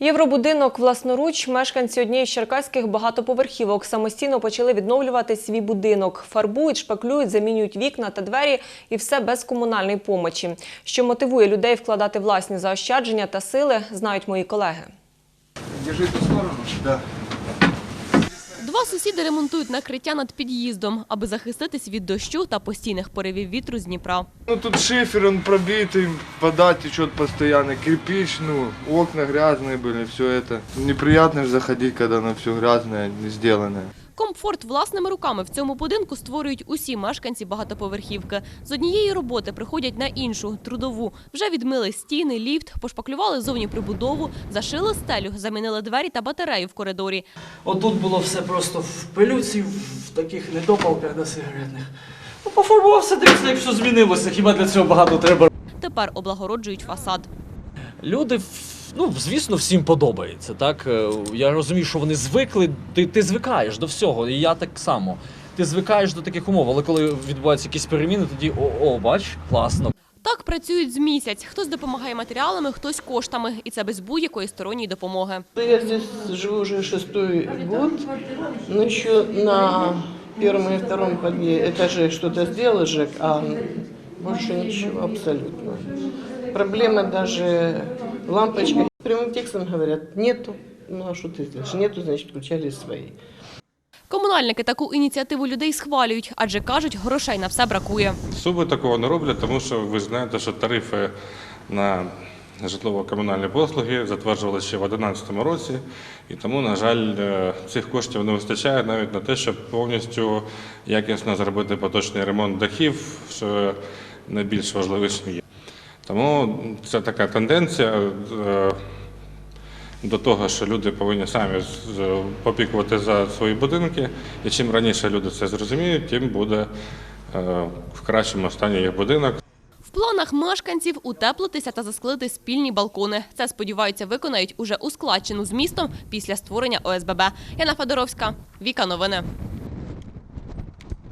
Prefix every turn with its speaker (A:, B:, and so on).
A: Євробудинок власноруч мешканці однієї з черкаських багатоповерхівок самостійно почали відновлювати свій будинок. Фарбують, шпаклюють, замінюють вікна та двері і все без комунальної помочі. Що мотивує людей вкладати власні заощадження та сили, знають мої колеги.
B: Держи ту сторону. Да.
C: Два сусіди ремонтують накриття над під'їздом, аби захиститись від дощу та постійних поривів вітру з Дніпра.
B: Ну тут шифер, он пробитый, вода течет постоянно, кирпич, ну, окна грязные были, все это. Неприятно же заходить, когда оно все грязное, не сделанное.
C: Комфорт власними руками в цьому будинку створюють усі мешканці багатоповерхівки. З однієї роботи приходять на іншу трудову. Вже відмили стіни, ліфт, пошпаклювали зовні прибудову, зашили стелю, замінили двері та батарею в коридорі.
D: Отут було все просто в пилюці, в таких недопалках до сигаретних. Ну, пофарбувався, дивіться, як все змінилося. Хіба для цього багато треба?
C: Тепер облагороджують фасад.
E: Люди, ну, звісно, всім подобається. Так? Е, Я розумію, що вони звикли, ти, ти звикаєш до всього, і я так само. Ти звикаєш до таких умов, але коли відбуваються якісь переміни, тоді о, о, бач, класно.
C: Так працюють з місяць. Хтось допомагає матеріалами, хтось коштами. І це без будь-якої сторонньої допомоги.
F: Я здесь живу уже шестой год, но еще на первом и втором подъе- этаже что-то сделал ЖЭК, а больше ничего абсолютно. Проблема даже лампочка. Прямым текстом говорят, нету. Ну а что ты сделаешь? Нету, значит, включали свои.
C: Комунальники таку ініціативу людей схвалюють, адже кажуть, грошей на все бракує.
G: Суби такого не роблять, тому що ви знаєте, що тарифи на житлово-комунальні послуги затверджувалися ще в 2011 році, і тому, на жаль, е, цих коштів не вистачає навіть на те, щоб повністю якісно зробити поточний ремонт дахів, що найбільш важливішим є. Тому це така тенденція. е, до того, що люди повинні самі попікувати за свої будинки, і чим раніше люди це зрозуміють, тим буде е, в кращому стані їх будинок.
C: Планах мешканців утеплитися та засклити спільні балкони. Це сподіваються виконають уже у складчину з містом після створення ОСББ. Яна Федоровська, Віка Новини.